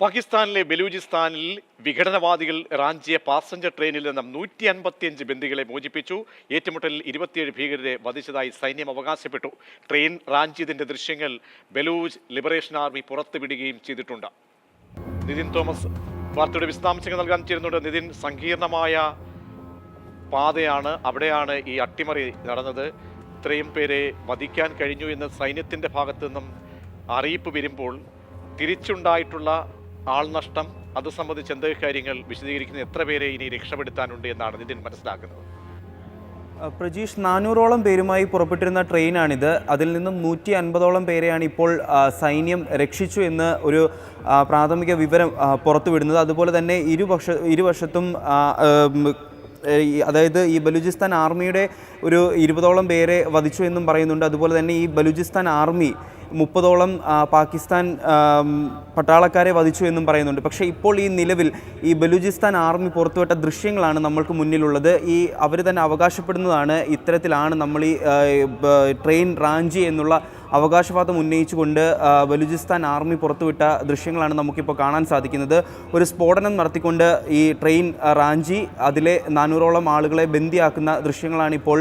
പാകിസ്ഥാനിലെ ബലൂചിസ്ഥാനിൽ വിഘടനവാദികൾ റാഞ്ചിയ പാസഞ്ചർ ട്രെയിനിൽ നിന്നും നൂറ്റി അൻപത്തിയഞ്ച് ബന്ദികളെ മോചിപ്പിച്ചു. ഏറ്റുമുട്ടലിൽ ഇരുപത്തിയേഴ് ഭീകരരെ വധിച്ചതായി സൈന്യം അവകാശപ്പെട്ടു. ട്രെയിൻ റാഞ്ചിയതിന്റെ ദൃശ്യങ്ങൾ ബലൂജ് ലിബറേഷൻ ആർമി പുറത്തുവിടുകയും ചെയ്തിട്ടുണ്ട്. നിതിൻ തോമസ് വാർത്തയുടെ വിശദാംശങ്ങൾ നൽകാൻ ചേരുന്നുണ്ട് നിതിൻ സങ്കീർണമായ പാതയാണ് അവിടെയാണ് ഈ അട്ടിമറി നടന്നത്. ഇത്രയും പേരെ വധിക്കാൻ കഴിഞ്ഞു എന്ന് സൈന്യത്തിന്റെ ഭാഗത്തു നിന്നും അറിയിപ്പ് വരുമ്പോൾ തിരിച്ചുണ്ടായിട്ടുള്ള ആൾനഷ്ടം അത് സംബന്ധിച്ച് എന്തൊക്കെ കാര്യങ്ങൾ വിശദീകരിക്കുന്ന എത്ര പേരെ ഇനി രക്ഷപ്പെടുത്താനുണ്ട് എന്നാണ് നിതിൻ മനസ്സിലാക്കുന്നത്. പ്രജീഷ് നാനൂറോളം പേരുമായി പുറപ്പെട്ടിരുന്ന ട്രെയിനാണിത്. അതിൽ നിന്നും നൂറ്റി അൻപതോളം പേരെയാണ് ഇപ്പോൾ സൈന്യം രക്ഷിച്ചു എന്ന് ഒരു പ്രാഥമിക വിവരം പുറത്തുവിടുന്നത്. അതുപോലെ തന്നെ ഇരുപക്ഷ ഇരുവശത്തും അതായത് ഈ ബലൂചിസ്ഥാൻ ആർമിയുടെ ഒരു ഇരുപതോളം പേരെ വധിച്ചു എന്നും പറയുന്നുണ്ട്. അതുപോലെ തന്നെ ഈ ബലൂചിസ്ഥാൻ ആർമി മുപ്പതോളം പാകിസ്ഥാൻ പട്ടാളക്കാരെ വധിച്ചു എന്നും പറയുന്നുണ്ട്. പക്ഷേ ഇപ്പോൾ ഈ നിലവിൽ ഈ ബലൂചിസ്ഥാൻ ആർമി പുറത്തുവിട്ട ദൃശ്യങ്ങളാണ് നമ്മൾക്ക് മുന്നിലുള്ളത്. ഈ അവർ തന്നെ അവകാശപ്പെടുന്നതാണ് ഇത്തരത്തിലാണ് നമ്മൾ ഈ ട്രെയിൻ റാഞ്ചി എന്നുള്ള അവകാശവാദം ഉന്നയിച്ചുകൊണ്ട് ബലൂചിസ്ഥാൻ ആർമി പുറത്തുവിട്ട ദൃശ്യങ്ങളാണ് നമുക്കിപ്പോൾ കാണാൻ സാധിക്കുന്നത്. ഒരു സ്ഫോടനം നടത്തിക്കൊണ്ട് ഈ ട്രെയിൻ റാഞ്ചി അതിലെ നാനൂറോളം ആളുകളെ ബന്ദിയാക്കുന്ന ദൃശ്യങ്ങളാണിപ്പോൾ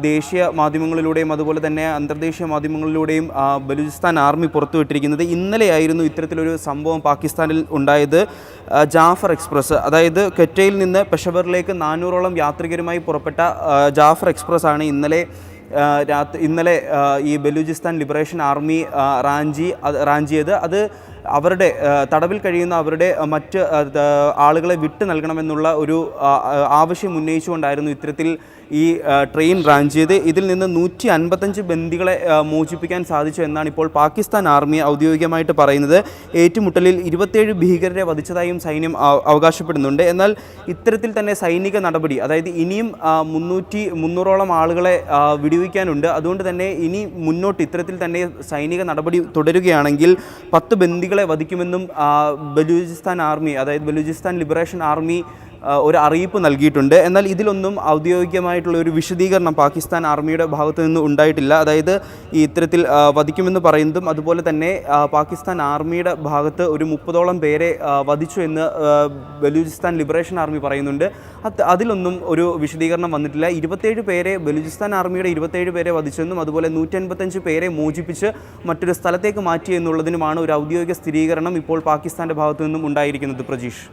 ദേശീയ മാധ്യമങ്ങളിലൂടെയും അതുപോലെ തന്നെ അന്തർദേശീയ മാധ്യമങ്ങളിലൂടെയും ബലൂചിസ്ഥാൻ ആർമി പുറത്തുവിട്ടിരിക്കുന്നത്. ഇന്നലെയായിരുന്നു ഇത്തരത്തിലൊരു സംഭവം പാകിസ്ഥാനിൽ ഉണ്ടായത്. ജാഫർ എക്സ്പ്രസ് അതായത് കെറ്റയിൽ നിന്ന് പെഷവറിലേക്ക് നാനൂറോളം യാത്രികരുമായി പുറപ്പെട്ട ജാഫർ എക്സ്പ്രസ് ആണ് ഇന്നലെ രാത്രി ഇന്നലെ ഈ ബലൂചിസ്ഥാൻ ലിബറേഷൻ ആർമി റാഞ്ചി റാഞ്ചിയത്. അത് അവരുടെ തടവിൽ കഴിയുന്ന അവരുടെ മറ്റ് ആളുകളെ വിട്ടു നൽകണമെന്നുള്ള ഒരു ആവശ്യം ഉന്നയിച്ചുകൊണ്ടായിരുന്നു ഇത്തരത്തിൽ ഈ ട്രെയിൻ റാഞ്ചിയത് ഇതിൽ നിന്ന് നൂറ്റി അൻപത്തഞ്ച് ബന്ദികളെ മോചിപ്പിക്കാൻ സാധിച്ചു എന്നാണ് ഇപ്പോൾ പാകിസ്ഥാൻ ആർമി ഔദ്യോഗികമായിട്ട് പറയുന്നത്. ഏറ്റുമുട്ടലിൽ ഇരുപത്തേഴ് ഭീകരരെ വധിച്ചതായും സൈന്യം അവകാശപ്പെടുന്നുണ്ട്. എന്നാൽ ഇത്തരത്തിൽ തന്നെ സൈനിക നടപടി അതായത് ഇനിയും മുന്നൂറ്റി മുന്നൂറോളം ആളുകളെ വിടുവിക്കാനുണ്ട്. അതുകൊണ്ട് തന്നെ ഇനി മുന്നോട്ട് ഇത്തരത്തിൽ തന്നെ സൈനിക നടപടി തുടരുകയാണെങ്കിൽ പത്ത് വധിക്കുമെന്നും ബലൂചിസ്ഥാൻ ആർമി അതായത് ബലൂചിസ്ഥാൻ ലിബറേഷൻ ആർമി ഒരു അറിയിപ്പ് നൽകിയിട്ടുണ്ട്. എന്നാൽ ഇതിലൊന്നും ഔദ്യോഗികമായിട്ടുള്ള ഒരു വിശദീകരണം പാകിസ്ഥാൻ ആർമിയുടെ ഭാഗത്തു നിന്ന് ഉണ്ടായിട്ടില്ല. അതായത് ഈ ഇത്തരത്തിൽ വധിക്കുമെന്ന് പറയുന്നതും അതുപോലെ തന്നെ പാകിസ്ഥാൻ ആർമിയുടെ ഭാഗത്ത് ഒരു മുപ്പതോളം പേരെ വധിച്ചു എന്ന് ബലൂചിസ്ഥാൻ ലിബറേഷൻ ആർമി പറയുന്നുണ്ട്. അത് അതിലൊന്നും ഒരു വിശദീകരണം വന്നിട്ടില്ല. ഇരുപത്തേഴ് പേരെ ബലൂചിസ്ഥാൻ ആർമിയുടെ ഇരുപത്തേഴ് പേരെ വധിച്ചെന്നും അതുപോലെ നൂറ്റൻപത്തഞ്ച് പേരെ മോചിപ്പിച്ച് മറ്റൊരു സ്ഥലത്തേക്ക് മാറ്റി എന്നുള്ളതിനുമാണ് ഒരു ഔദ്യോഗിക സ്ഥിരീകരണം ഇപ്പോൾ പാകിസ്ഥാന്റെ ഭാഗത്തു നിന്നും ഉണ്ടായിരിക്കുന്നത് പ്രജീഷ്.